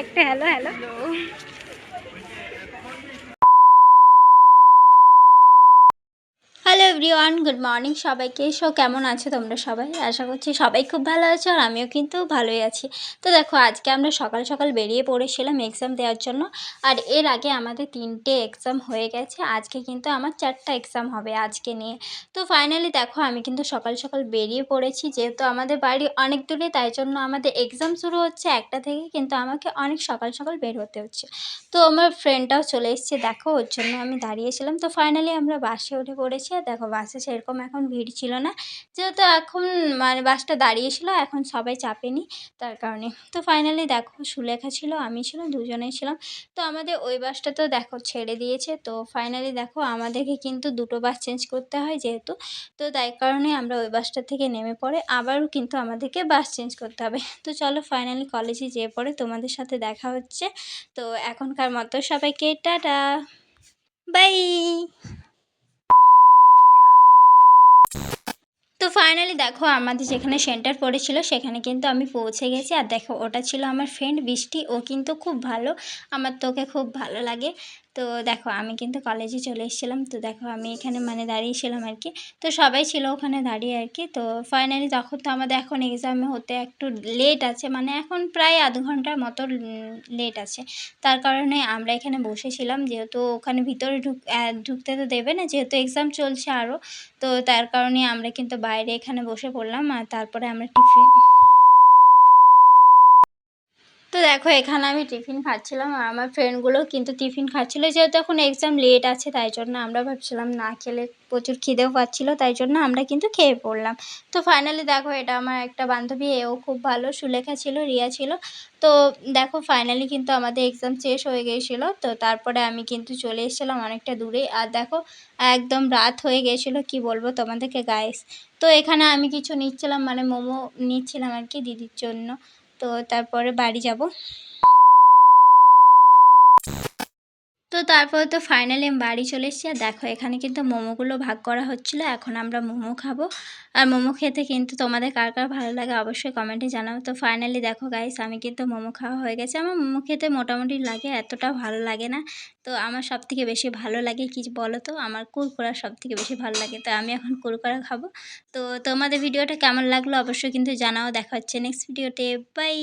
একটা hello. Hello hello everyone, good morning সবাইকে। So, কেমন আছো তোমরা সবাই? আশা করছি সবাই খুব ভালো আছো আর আমিও কিন্তু ভালোই আছি। তো দেখো, আজকে আমরা সকাল সকাল বেরিয়ে পড়েছিলাম এক্সাম দেওয়ার জন্য। আর এর আগে আমাদের তিনটে এক্সাম হয়ে গেছে। আজকে কিন্তু আমার চারটা এক্সাম হবে আজকে নিয়ে। তো ফাইনালি দেখো, আমি কিন্তু সকাল সকাল বেরিয়ে পড়েছি। যেহেতু আমাদের বাড়ি অনেক দূরে, তাই জন্য আমাদের এক্সাম শুরু হচ্ছে একটা থেকে, কিন্তু আমাকে অনেক সকাল সকাল বের হতে হচ্ছে। তো আমার ফ্রেন্ডটাও চলে এসছে। দেখো, ওর জন্য আমি দাঁড়িয়েছিলাম। তো ফাইনালি আমরা বাসে উঠে পড়েছি। আর দেখো বাসে সেরকম এখন ভিড় ছিল না। যেহেতু এখন মানে বাসটা দাঁড়িয়েছিল, এখন সবাই চাপেনি তার কারণে। তো ফাইনালি দেখো সুলেখা ছিল, আমি ছিলাম, দুজনেই ছিলাম। তো আমাদের ওই বাসটা তো দেখো ছেড়ে দিয়েছে। তো ফাইনালি দেখো আমাদেরকে কিন্তু দুটো বাস চেঞ্জ করতে হয় যেহেতু। তো তাই কারণে আমরা ওই বাসটা থেকে নেমে পড়ে, আবারও কিন্তু আমাদেরকে বাস চেঞ্জ করতে হবে। তো চলো ফাইনালি কলেজে যেয়ে পড়ে তোমাদের সাথে দেখা হচ্ছে। তো এখনকার মতো সবাইকে টাটা। বাই ফাইনালি দেখো আমাদের যেখানে সেন্টার পড়েছিল, সেখানে কিন্তু আমি পৌঁছে গেছি। আর দেখো, ওটা ছিল আমার ফ্রেন্ড বৃষ্টি। ও কিন্তু খুব ভালো। আমার তোকে খুব ভালো লাগে। তো দেখো আমি কিন্তু কলেজে চলে এসেছিলাম। তো দেখো আমি এখানে মানে দাঁড়িয়েছিলাম আর কি। তো সবাই ছিল ওখানে দাঁড়িয়ে আর কি। তো ফাইনালি তখন তো আমাদের এখন এক্সামে হতে একটু লেট আছে। মানে এখন প্রায় আধ ঘণ্টার মতো লেট আছে। তার কারণে আমরা এখানে বসেছিলাম যেহেতু ওখানে ভিতরে ঢুক ঢুকতে তো দেবে না। যেহেতু এক্সাম চলছে আরও তো তার কারণে আমরা কিন্তু বাইরে এখানে বসে পড়লাম। আর তারপরে আমরা টিফিন তো দেখো, এখানে আমি টিফিন খাচ্ছিলাম আর আমার ফ্রেন্ডগুলো কিন্তু টিফিন খাচ্ছিলো। যেহেতু এখন এক্সাম লেট আছে, তাই জন্য আমরা ভাবছিলাম না খেলে প্রচুর খিদেও পাচ্ছিলো, তাই জন্য আমরা কিন্তু খেয়ে পড়লাম। তো ফাইনালি দেখো, এটা আমার একটা বান্ধবী, এও খুব ভালো সুলেখা ছিল, রিয়া ছিল। তো দেখো ফাইনালি কিন্তু আমাদের এক্সাম শেষ হয়ে গিয়েছিল তো তারপরে আমি কিন্তু চলে এসেছিলাম অনেকটা দূরে। আর দেখো, একদম রাত হয়ে গিয়েছিল কি বলব তোমাদেরকে গাইস তো এখানে আমি কিছু নিচ্ছিলাম মানে মোমো নিচ্ছিলাম আর কি দিদির জন্য। তো তারপরে বাড়ি যাব। তো তারপরে তো ফাইনালি আমি বাড়ি চলে এসেছি। আর দেখো, এখানে কিন্তু মোমোগুলো ভাগ করা হচ্ছিল। এখন আমরা মোমো খাব। আর মোমো খেতে কিন্তু তোমাদের কার কার ভালো লাগে অবশ্যই কমেন্টে জানাও। তো ফাইনালি দেখো গাইস আমি কিন্তু মোমো খাওয়া হয়ে গেছে। আমার মোমো খেতে মোটামুটি লাগে, এতটা ভালো লাগে না। তো আমার সব থেকে বেশি ভালো লাগে কি বলো তো? আমার কুরকুরা সব থেকে বেশি ভালো লাগে। তো আমি এখন কুরকুরা খাব। তো তোমাদের ভিডিওটা কেমন লাগল অবশ্যই কিন্তু জানাও। দেখা হচ্ছে নেক্সট ভিডিওতে বাই